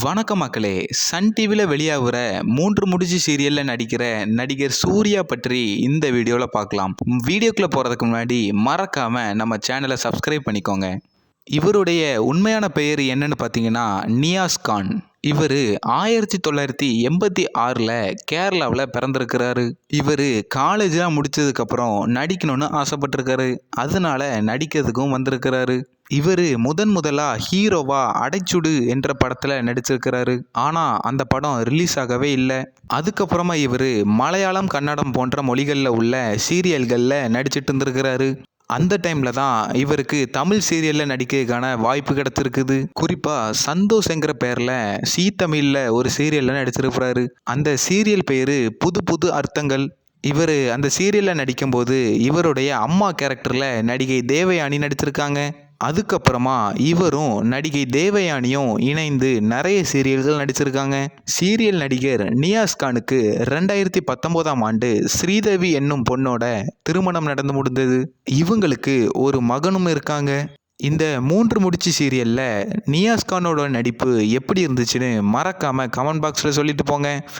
வணக்கம் மக்களே. சன் டிவியில் வெளியாகிற மூன்று முடிச்சு சீரியலில் நடிக்கிற நடிகர் சூர்யா பற்றி இந்த வீடியோவில் பார்க்கலாம். வீடியோக்குள்ளே போகிறதுக்கு முன்னாடி மறக்காமல் நம்ம சேனலை சப்ஸ்கிரைப் பண்ணிக்கோங்க. இவருடைய உண்மையான பெயர் என்னன்னு பார்த்தீங்கன்னா நியாஸ் கான். இவர் ஆயிரத்தி தொள்ளாயிரத்தி எண்பத்தி ஆறில் கேரளாவில் பிறந்திருக்கிறாரு. இவர் காலேஜெலாம் முடித்ததுக்கப்புறம் நடிக்கணும்னு ஆசைப்பட்டிருக்காரு. அதனால நடிக்கிறதுக்கும் வந்திருக்கிறாரு. இவர் முதன் முதலாக ஹீரோவா அடைச்சுடு என்ற படத்தில் நடிச்சிருக்கிறாரு. ஆனால் அந்த படம் ரிலீஸ் ஆகவே இல்லை. அதுக்கப்புறமா இவர் மலையாளம் கன்னடம் போன்ற மொழிகளில் உள்ள சீரியல்களில் நடிச்சிட்டு இருந்திருக்கிறாரு. அந்த டைமில் தான் இவருக்கு தமிழ் சீரியலில் நடிக்கிறதுக்கான வாய்ப்பு கிடச்சிருக்குது குறிப்பாக சந்தோஷ்ங்கிற பேரில் சீ தமிழில் ஒரு சீரியலில் நடிச்சிருக்கிறாரு அந்த சீரியல் பேர் புது புது அர்த்தங்கள். இவர் அந்த சீரியலில் நடிக்கும்போது இவருடைய அம்மா கேரக்டரில் நடிகை தேவயானி நடிச்சிருக்காங்க அதுக்கப்புறமா இவரும் நடிகை தேவயானியும் இணைந்து நிறைய சீரியல்கள் நடிச்சிருக்காங்க. சீரியல் நடிகர் நியாஸ் கானுக்கு ரெண்டாயிரத்தி பத்தொம்போதாம் ஆண்டு ஸ்ரீதேவி என்னும் பொண்ணோட திருமணம் நடந்து முடிந்தது. இவங்களுக்கு ஒரு மகனும் இருக்காங்க. இந்த மூன்று முடிச்சு சீரியலில் நியாஸ் கானோட நடிப்பு எப்படி இருந்துச்சுன்னு மறக்காமல் கமெண்ட் பாக்ஸில் சொல்லிட்டு போங்க.